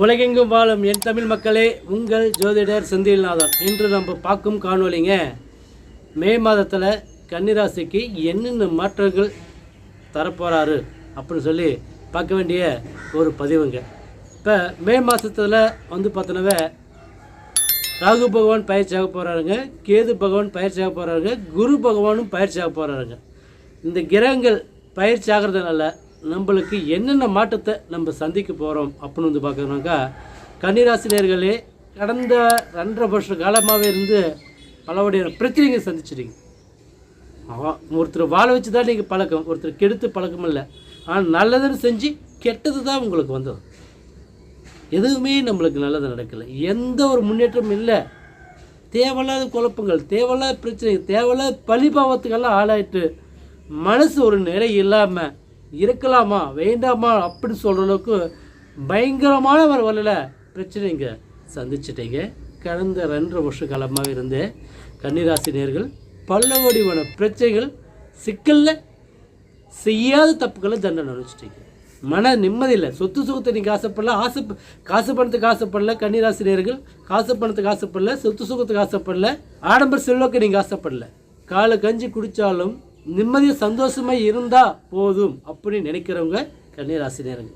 உலகெங்கும் வாழும் என் தமிழ் மக்களே உங்கள் ஜோதிடர் செந்தில்நாதன். இன்று நம்ம பார்க்கும் காணொலிங்க மே மாதத்தில் கன்னிராசிக்கு என்னென்ன மாற்றங்கள் தரப்போகிறாரு அப்படின்னு சொல்லி பார்க்க வேண்டிய ஒரு பதிவுங்க. இப்போ மே மாதத்தில் வந்து பார்த்தோன்னாவே ராகு பகவான் பயிற்சியாக போகிறாருங்க கேது பகவான் பயிற்சியாக போகிறாருங்க குரு பகவானும் பயிற்சியாக போகிறாருங்க இந்த கிரகங்கள் பயிற்சி ஆகிறதுனால நம்மளுக்கு என்னென்ன மாற்றத்தை நம்ம சந்திக்க போகிறோம் அப்படின்னு வந்து பார்க்கணுனாக்கா கன்னிராசினியர்களே கடந்த ரெண்டரை வருஷ காலமாகவே இருந்து பலவகையான பிரச்சனைகள் சந்திச்சிட்டீங்க. ஒருத்தர் வாழ வச்சு தான் நீங்கள் பழக்கம் ஒருத்தர் கெடுத்து பழக்கம் இல்லை. ஆனால் நல்லதுன்னு செஞ்சு கெட்டது தான் உங்களுக்கு வந்தது. எதுவுமே நம்மளுக்கு நல்லது நடக்கலை. எந்த ஒரு முன்னேற்றமும் இல்லை. தேவையில்லாத குழப்பங்கள் தேவையில்லாத பிரச்சனை தேவையில்லாத பழிபாவத்துக்கெல்லாம் ஆளாயிட்டு மனசு ஒரு நிலை இல்லாமல் இருக்கலாமா வேண்டாமா அப்படின்னு சொல்கிற அளவுக்கு பயங்கரமான ஒரு வரல பிரச்சனைங்க சந்திச்சிட்டீங்க. கடந்த ரெண்டரை வருஷ காலமாக இருந்து கன்னிராசி நேர்கள் பல வடிவான பிரச்சனைகள் சிக்கலில் செய்யாத தப்புக்களை தண்டனை அனுப்பிச்சிட்டீங்க மன நிம்மதியில் சொத்து சுகத்தை நீங்கள் ஆசைப்படல ஆசை காசு பணத்துக்கு ஆசைப்படல கன்னிராசினியர்கள் காசு பணத்துக்கு ஆசைப்படல சொத்து சுகத்துக்கு ஆசைப்படல ஆடம்பர செல்வக்கு நீங்கள் ஆசைப்படல காலை கஞ்சி குடித்தாலும் நிம்மதியும் சந்தோஷமாக இருந்தால் போதும் அப்படின்னு நினைக்கிறவங்க கன்னிராசினியருங்க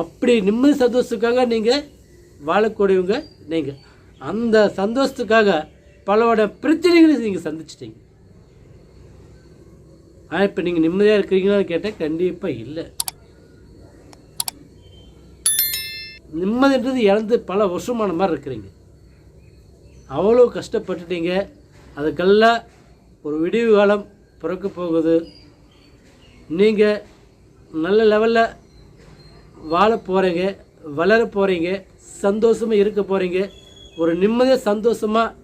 அப்படி நிம்மதி சந்தோஷத்துக்காக நீங்கள் வாழக்கூடியவங்க நீங்கள் அந்த சந்தோஷத்துக்காக பலவோட பிரச்சனைகளை நீங்கள் சந்திச்சிட்டீங்க. ஆனால் இப்போ நீங்கள் நிம்மதியாக இருக்கிறீங்களான்னு கேட்டால் கண்டிப்பாக இல்லை. நிம்மதின்றது இழந்து பல வருஷமான மாதிரி இருக்கிறீங்க. அவ்வளோ கஷ்டப்பட்டுட்டீங்க. அதுக்கெல்லாம் ஒரு விடிவு காலம் பிறக்க போகுது. நீங்கள் நல்ல லெவலில் வாழ போகிறீங்க வளர போகிறீங்க சந்தோஷமாக இருக்க போகிறீங்க ஒரு நிம்மதியாக சந்தோஷமாக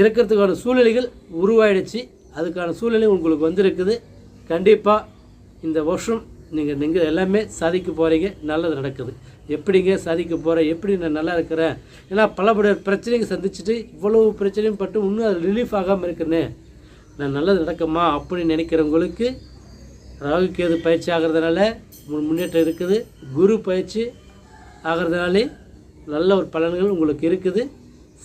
இருக்கிறதுக்கான சூழ்நிலைகள் உருவாயிடுச்சு. அதுக்கான சூழ்நிலை உங்களுக்கு வந்திருக்குது. கண்டிப்பாக இந்த வருஷம் நீங்கள் நீங்கள் எல்லாமே சாதிக்க போகிறீங்க நல்லது நடக்குது. எப்படிங்க சாதிக்க போகிறேன் எப்படி நான் நல்லா இருக்கிறேன்? ஏன்னா பலபட பிரச்சனைகள் சந்திச்சுட்டு இவ்வளவு பிரச்சனையும் பட்டு இன்னும் அது ரிலீஃப் ஆகாமல் இருக்குன்னு. நான் நல்லது நடக்குமா அப்படின்னு நினைக்கிறவங்களுக்கு ராகு கேது பயிற்சி ஆகிறதுனால முன்னேற்றம் இருக்குது. குரு பயிற்சி ஆகிறதுனாலே நல்ல ஒரு பலன்கள் உங்களுக்கு இருக்குது.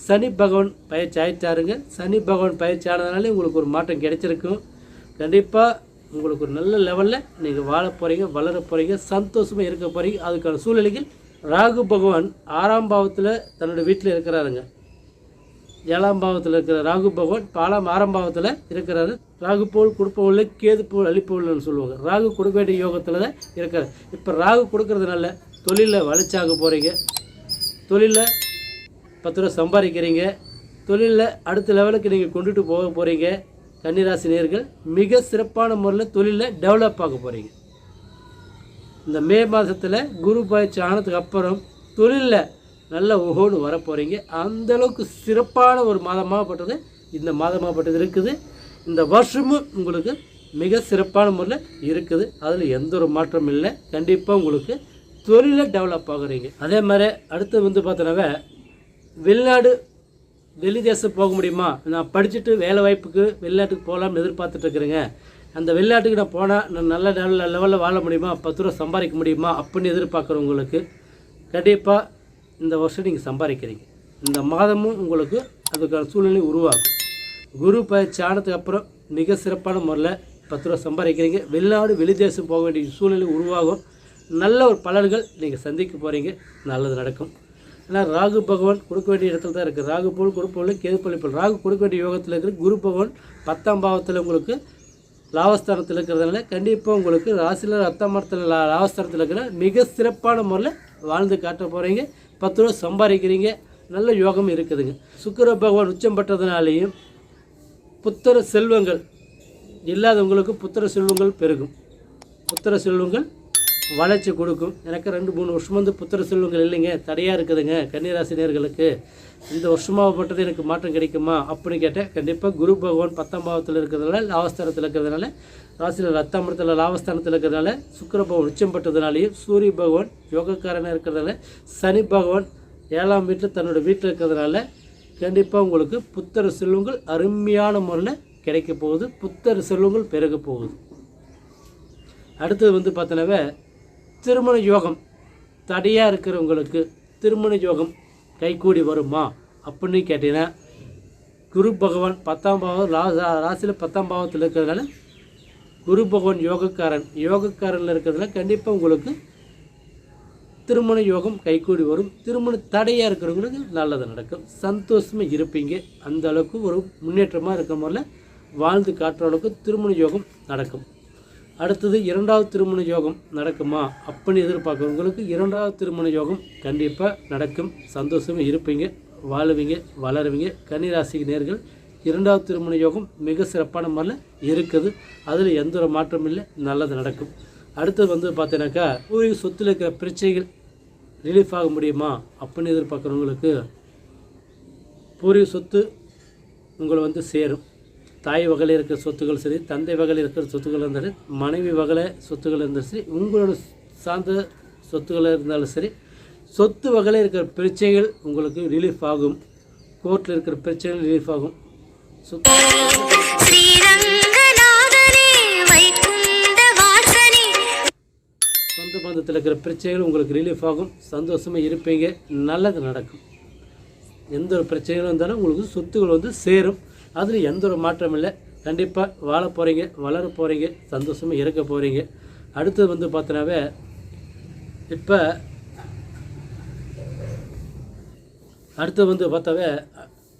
சனி பகவான் பயிற்சி ஆயிட்டாருங்க. சனி பகவான் பயிற்சி ஆனதுனாலே உங்களுக்கு ஒரு மாற்றம் கிடைச்சிருக்கும். கண்டிப்பாக உங்களுக்கு ஒரு நல்ல லெவலில் நீங்கள் வாழ போகிறீங்க வளர போகிறீங்க சந்தோஷமாக இருக்க போகிறீங்க அதுக்கான சூழ்நிலைகள் ராகு பகவான் ஆறாம் பாவத்தில் தன்னோட வீட்டில் இருக்கிறாருங்க. ஏழாம் பாவத்தில் இருக்கிற ராகு பகவான் பாலாம் ஆறாம் பாவத்தில் இருக்கிறாரு. ராகு போல் கொடுப்பவங்கள கேது போல் அழிப்பவள்னு சொல்லுவாங்க. ராகு கொடுக்க வேண்டிய யோகத்தில் தான் இருக்கிறார் இப்போ ராகு கொடுக்கறதுனால தொழிலில் வளர்ச்சியாக போகிறீங்க தொழிலில் பத்து ரூபா சம்பாதிக்கிறீங்க. தொழிலில் அடுத்த லெவலுக்கு நீங்கள் கொண்டுட்டு போக போகிறீங்க கன்னிராசி நேர்கள் மிக சிறப்பான முறையில் தொழிலில் டெவலப் ஆக போகிறீங்க இந்த மே மாதத்தில் குரு பயிற்சி ஆனதுக்கு அப்புறம் தொழிலில் நல்ல ஒஹோடு வர போகிறீங்க சிறப்பான ஒரு மாதமாகப்பட்டது. இந்த மாதமாகப்பட்டது இருக்குது. இந்த வருஷமும் உங்களுக்கு மிக சிறப்பான முறையில் இருக்குது. அதில் எந்த ஒரு மாற்றமும் இல்லை. கண்டிப்பாக உங்களுக்கு தொழிலை டெவலப் ஆகுறீங்க. அதே மாதிரி அடுத்து வந்து பார்த்தோன்னாவே வெளிநாடு வெளி தேசம் போக முடியுமா? நான் படிச்சுட்டு வேலை வாய்ப்புக்கு வெளிநாட்டுக்கு போகலாம்னு எதிர்பார்த்துட்ருக்குறேங்க அந்த வெளிநாட்டுக்கு நான் போனால் நான் நல்ல நல்ல லெவலில் வாழ முடியுமா? பத்து ரூபா சம்பாதிக்க முடியுமா? அப்படின்னு எதிர்பார்க்குறவங்களுக்கு கண்டிப்பாக இந்த வருஷம் நீங்கள் சம்பாதிக்கிறீங்க. இந்த மாதமும் உங்களுக்கு அதுக்கான சூழ்நிலை உருவாகும். குரு பயிற்சி ஆனதுக்கு அப்புறம் மிக சிறப்பான முறையில் பத்து ரூபா சம்பாதிக்கிறீங்க. வெளிநாடு வெளி தேசம் போக வேண்டிய சூழ்நிலை உருவாகும். நல்ல ஒரு பலன்கள் நீங்கள் சந்திக்க போகிறீங்க நல்லது நடக்கும். ஏன்னா ராகு பகவான் கொடுக்க வேண்டிய இடத்துல தான் இருக்குது ராகு போல் கொடுப்பவர்கள் கேது ராகு கொடுக்க வேண்டிய யோகத்தில் இருக்கிற குரு பகவான் பத்தாம் பாவத்தில் உங்களுக்கு லாபஸ்தானத்தில் இருக்கிறதுனால கண்டிப்பாக உங்களுக்கு ராசியில் ரத்த மரத்தில் லா லாபஸ்தானத்தில் இருக்கிற மிக சிறப்பான முறையில் வாழ்ந்து காட்ட போகிறீங்க பத்து ரூபா சம்பாதிக்கிறீங்க நல்ல யோகம் இருக்குதுங்க. சுக்கர பகவான் உச்சம் பெற்றதுனாலேயும் புத்திர செல்வங்கள் இல்லாதவங்களுக்கு புத்திர செல்வங்கள் பெருகும். புத்திர செல்வங்கள் வளர்ச்சி கொடுக்கும். எனக்கு ரெண்டு மூணு வருஷம் வந்து புத்திர செல்வங்கள் இல்லைங்க. தடையாக இருக்குதுங்க கன்னிராசினியர்களுக்கு. இந்த வருஷமாகப்பட்டது எனக்கு மாற்றம் கிடைக்குமா அப்படின்னு கேட்டேன் கண்டிப்பாக குரு பகவான் பத்தாம் பாவத்தில் இருக்கிறதுனால லாபஸ்தானத்தில் இருக்கிறதுனால ராசியில் ரத்தாமரத்தில் லாபஸ்தானத்தில் இருக்கிறதுனால சுக்கர பகவான் உச்சம் பெற்றதுனாலையும் சூரிய பகவான் யோகக்காரனாக இருக்கிறதுனால சனி பகவான் ஏழாம் வீட்டில் தன்னோட வீட்டில் இருக்கிறதுனால கண்டிப்பாக உங்களுக்கு புத்தர் செல்வங்கள் அருமையான முறையில் கிடைக்க போகுது. புத்தர் செல்வங்கள் பெருக போகுது. அடுத்தது வந்து பார்த்தோன்னாவே திருமண யோகம். தடையாக இருக்கிறவங்களுக்கு திருமண யோகம் கைகூடி வருமா? அப்படின்னு கேட்டிங்கன்னா குரு பகவான் பத்தாம் பாவம் ரா ராசியில் பத்தாம் பாவத்தில் இருக்கிறதுனால குரு பகவான் யோகக்காரன். யோகக்காரனில் இருக்கிறதுனால கண்டிப்பாக உங்களுக்கு திருமண யோகம் கைகூடி வரும். திருமண தடையாக இருக்கிறவங்களுக்கு நல்லது நடக்கும். சந்தோஷமாக இருப்பீங்க. அந்த அளவுக்கு ஒரு முன்னேற்றமாக இருக்கிற மாதிரில வாழ்ந்து காட்டுற அளவுக்கு திருமண யோகம் நடக்கும். அடுத்தது இரண்டாவது திருமண யோகம் நடக்குமா அப்படின்னு எதிர்பார்க்குறவங்களுக்கு இரண்டாவது திருமண யோகம் கண்டிப்பாக நடக்கும். சந்தோஷமாக இருப்பீங்க வாழுவீங்க வளருவீங்க. கன்னிராசி நேர்கள் இரண்டாவது திருமண யோகம் மிக சிறப்பான முறையில் இருக்குது. அதில் எந்த ஒரு மாற்றமும் இல்லை நல்லது நடக்கும். அடுத்தது வந்து பார்த்தீங்கன்னாக்கா பூர்வீக சொத்தில் இருக்கிற பிரச்சனைகள் ரிலீஃப் ஆக முடியுமா அப்படின்னு எதிர்பார்க்குறவங்களுக்கு பூர்வீக சொத்து உங்களை வந்து சேரும். தாய் வகையில் இருக்கிற சொத்துக்கள் சரி தந்தை வகையில் இருக்கிற சொத்துக்கள் இருந்தாலும் மனைவி வகையில் சொத்துக்கள் இருந்தாலும் சரி உங்களோட சார்ந்த சொத்துக்கள் இருந்தாலும் சரி சொத்து வகையில் இருக்கிற பிரச்சனைகள் உங்களுக்கு ரிலீஃப் ஆகும். கோர்ட்டில் இருக்கிற பிரச்சனைகள் ரிலீஃப் ஆகும். சொந்த பந்தத்தில் இருக்கிற பிரச்சனைகள் உங்களுக்கு ரிலீஃப் ஆகும். சந்தோஷமாக இருப்பீங்க. நல்லது நடக்கும். எந்த ஒரு பிரச்சனைகளும் இருந்தாலும் உங்களுக்கு சொத்துக்கள் வந்து சேரும். அதில் எந்த ஒரு மாற்றம் இல்லை. கண்டிப்பாக வாழ போகிறீங்க வளர போகிறீங்க சந்தோஷமாக இருக்க போகிறீங்க அடுத்தது வந்து பார்த்தோன்னாவே இப்போ அடுத்து வந்து பார்த்தாவே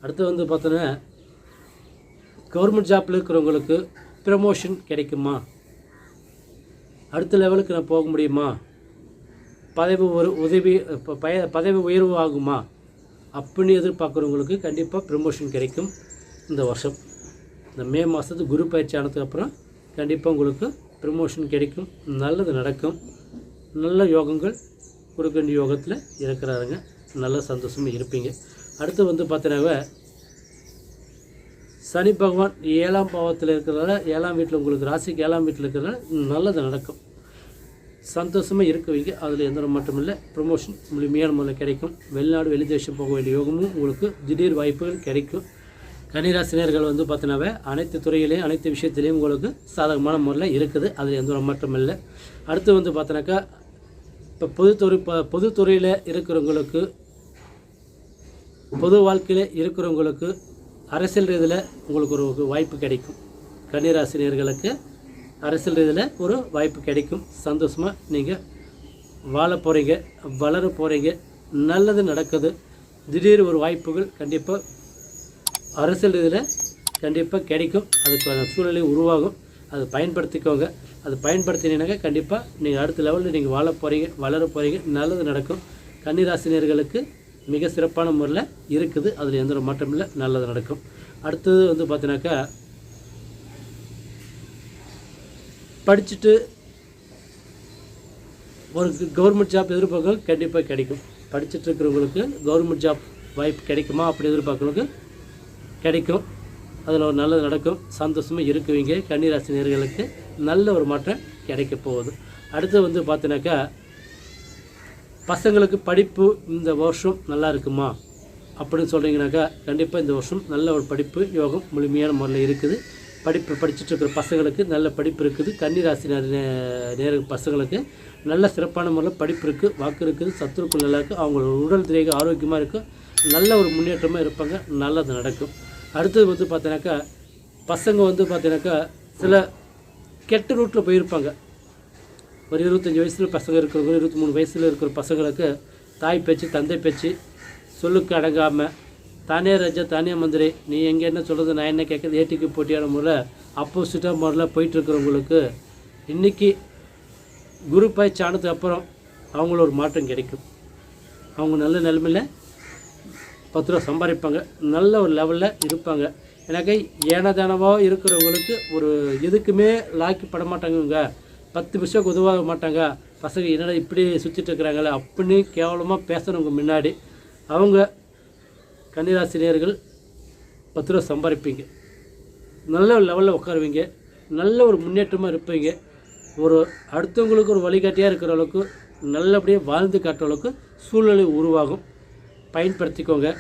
அடுத்து வந்து பார்த்தோன்னா கவர்மெண்ட் ஜாப்பில் இருக்கிறவங்களுக்கு ப்ரமோஷன் கிடைக்குமா? அடுத்த லெவலுக்கு நான் போக முடியுமா? பதவி ஒரு உதவி பய பதவி உயர்வு ஆகுமா? அப்படின்னு எதிர்பார்க்குறவங்களுக்கு கண்டிப்பாக ப்ரமோஷன் கிடைக்கும். இந்த வருஷம். இந்த மே மாதத்து குரு பயிற்சி ஆனதுக்கப்புறம் கண்டிப்பாக உங்களுக்கு ப்ரமோஷன் கிடைக்கும். நல்லது நடக்கும். நல்ல யோகங்கள் குருக்கண்டி யோகத்தில் இருக்கிறாருங்க. நல்ல சந்தோஷமாக இருப்பீங்க. அடுத்து வந்து பார்த்தீங்கன்னா சனி பகவான் ஏழாம் பாவத்தில் இருக்கிறதால ஏழாம் வீட்டில் உங்களுக்கு ராசிக்கு ஏழாம் வீட்டில் இருக்கிறதால நல்லது நடக்கும். சந்தோஷமாக இருக்குவீங்க. அதில் எந்த மட்டும் இல்லை. ப்ரொமோஷன் முழுமையான முறையில் கிடைக்கும். வெளிநாடு வெளிதேசம் போக வேண்டிய யோகமும் உங்களுக்கு திடீர் வாய்ப்புகள் கிடைக்கும். கன்னிராசினியர்கள் வந்து பார்த்தினாவே அனைத்து துறையிலையும் அனைத்து விஷயத்திலையும் உங்களுக்கு சாதகமான முறையில் இருக்குது. அதில் எந்த ஒரு மாற்றம் இல்லை. அடுத்து வந்து பார்த்தோன்னாக்கா இப்போ பொதுத்துறை இப்போ பொதுத்துறையில் இருக்கிறவங்களுக்கு பொது வாழ்க்கையில் இருக்கிறவங்களுக்கு அரசியல் ரீதியில் உங்களுக்கு ஒரு வாய்ப்பு கிடைக்கும். கன்னிராசினியர்களுக்கு அரசியல் ரீதியில் ஒரு வாய்ப்பு கிடைக்கும். சந்தோஷமாக நீங்கள் வாழ போகிறீங்க வளர போகிறீங்க நல்லது நடக்குது. திடீர் ஒரு வாய்ப்புகள் கண்டிப்பாக அரசியல் இதில் கண்டிப்பாக கிடைக்கும். அதுக்கான சூழ்நிலை உருவாகும். அதை பயன்படுத்திக்கோங்க. அது பயன்படுத்தினீங்கன்னாக்கா கண்டிப்பாக நீங்கள் அடுத்த லெவலில் நீங்கள் வாழ போகிறீங்க வளர போகிறீங்க நல்லது நடக்கும். கன்னிராசினியர்களுக்கு மிக சிறப்பான முறையில் இருக்குது. அதில் எந்த ஒரு மாற்றம் இல்லை. நல்லது நடக்கும். அடுத்தது வந்து பார்த்தீங்கன்னாக்கா படிச்சுட்டு ஒரு கவர்மெண்ட் ஜாப் எதிர்பார்க்க கண்டிப்பாக கிடைக்கும். படிச்சுட்டு இருக்கிறவங்களுக்கு கவர்மெண்ட் ஜாப் வாய்ப்பு கிடைக்குமா? அப்படி எதிர்பார்க்கறவங்களுக்கு கிடைக்கும். அதில் ஒரு நல்லது நடக்கும். சந்தோஷமாக இருக்குவீங்க. கன்னிராசி நேர்களுக்கு நல்ல ஒரு மாற்றம் கிடைக்க போகுது. அடுத்து வந்து பார்த்தீங்கன்னாக்கா பசங்களுக்கு படிப்பு இந்த வருஷம் நல்லா இருக்குமா? அப்படின்னு சொல்கிறீங்கனாக்கா கண்டிப்பாக இந்த வருஷம் நல்ல ஒரு படிப்பு யோகம் முழுமையான முறையில் இருக்குது. படிப்பு படிச்சுட்டு இருக்கிற பசங்களுக்கு நல்ல படிப்பு இருக்குது. கன்னிராசி நேர பசங்களுக்கு நல்ல சிறப்பான முறையில் படிப்பு இருக்குது வாக்கு இருக்குது சத்துருக்கள் நல்லா இருக்குது அவங்களோட உடல் திரேக ஆரோக்கியமாக இருக்கும் நல்ல ஒரு முன்னேற்றமாக இருப்பாங்க. நல்லது நடக்கும். அடுத்தது வந்து பார்த்தீங்கன்னாக்கா பசங்க வந்து பார்த்தீங்கன்னாக்கா சில கெட்ட ரூட்டில் போயிருப்பாங்க. ஒரு இருபத்தஞ்சி வயசில் பசங்க இருக்கிறவங்க இருபத்தி மூணு வயசில் இருக்கிற பசங்களுக்கு தாய் பேச்சு தந்தை பேச்சு சொல்லுக்கு அடங்காமல் தானே ராஜா தானே மந்திரி நீ எங்கே என்ன சொல்கிறது நான் என்ன கேட்குறது ஏட்டிக்கு போட்டியான முறையில் அப்போசிட்டாக முறையில் போயிட்டுருக்கிறவங்களுக்கு இன்றைக்கி குரு பயிற்சி ஆனதுக்கு அப்புறம் அவங்கள ஒரு மாற்றம் கிடைக்கும். அவங்க நல்ல நிலமையில பத்து ரூபா சம்பாதிப்பாங்க. நல்ல ஒரு லெவலில் இருப்பாங்க. எனக்கு ஏனதானவோ இருக்கிறவங்களுக்கு ஒரு எதுக்குமே லாக்கி பட மாட்டாங்கங்க. பத்து பைசாவுக்கு உதவாக மாட்டாங்க. பசங்க என்னடா இப்படி சுற்றிட்டு இருக்கிறாங்களே அப்படின்னு கேவலமாக பேசுகிறவங்க முன்னாடி அவங்க கன்னிராசினியர்கள் பத்து ரூபா சம்பாதிப்பீங்க. நல்ல ஒரு லெவலில் உட்காருவீங்க. நல்ல ஒரு முன்னேற்றமாக இருப்பீங்க. ஒரு அடுத்தவங்களுக்கு ஒரு வழிகாட்டியாக இருக்கிற அளவுக்கு நல்லபடியாக வாழ்ந்து காட்டுற அளவுக்கு சூழ்நிலை உருவாகும். பயன்படுத்திக்கோங்க.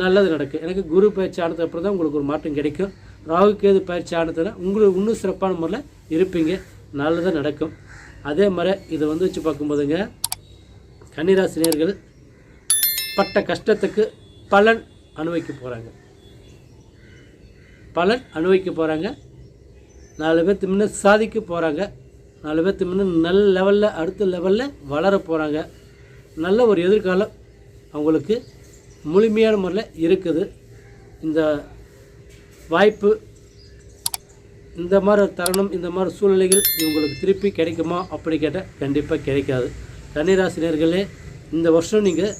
நல்லது நடக்கும் எனக்கு குரு பயிற்சி ஆனதுக்கு அப்புறம் தான் உங்களுக்கு ஒரு மாற்றம் கிடைக்கும். ராகு கேது பயிற்சி ஆனதுன்னா உங்களுக்கு இன்னும் சிறப்பான முறையில் இருப்பீங்க. நல்லதாக நடக்கும். அதே மாதிரி இதை வந்து வச்சு பார்க்கும்போதுங்க கன்னிராசினியர்கள் பட்ட கஷ்டத்துக்கு பலன் அனுபவிக்க போகிறாங்க பலன் அனுபவிக்க போகிறாங்க நாலு பேர்த்து முன்ன சாதிக்க போகிறாங்க நாலு பேர்த்து முன்ன நல்ல லெவலில் அடுத்த லெவலில் வளர போகிறாங்க நல்ல ஒரு எதிர்காலம் அவங்களுக்கு முழுமையான முறையில் இருக்குது. இந்த வாய்ப்பு இந்த மாதிரி தருணம் இந்த மாதிரி சூழ்நிலைகள் இவங்களுக்கு திருப்பி கிடைக்குமா அப்படி கேட்டால் கண்டிப்பாக கிடைக்காது. கன்னிராசினியர்களே இந்த வருஷம் நீங்கள்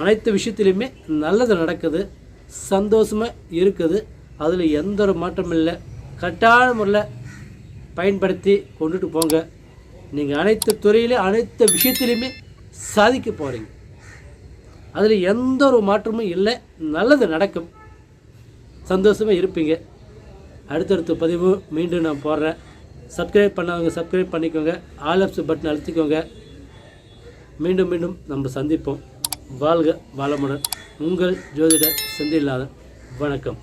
அனைத்து விஷயத்துலையுமே நல்லது நடக்குது சந்தோஷமாக இருக்குது. அதில் எந்த ஒரு மாற்றமும் இல்லை. கரெக்டான முறையில் பயன்படுத்தி கொண்டுட்டு போங்க. நீங்கள் அனைத்து துறையிலும் அனைத்து விஷயத்துலையுமே சாதிக்க போகிறீங்க அதில் எந்த ஒரு மாற்றமும் இல்லை. நல்லது நடக்கும். சந்தோஷமாக இருப்பீங்க. அடுத்தடுத்த பதிவு மீண்டும் நான் போடுறேன். சப்ஸ்கிரைப் பண்ணவங்க சப்ஸ்கிரைப் பண்ணிக்கோங்க. ஆல் ஆப்ஸ் பட்டன் அழுத்திக்கோங்க. மீண்டும் மீண்டும் நம்ம சந்திப்போம். வாழ்க வளமுடன். உங்கள் ஜோதிடர் செந்தில்நாதன். வணக்கம்.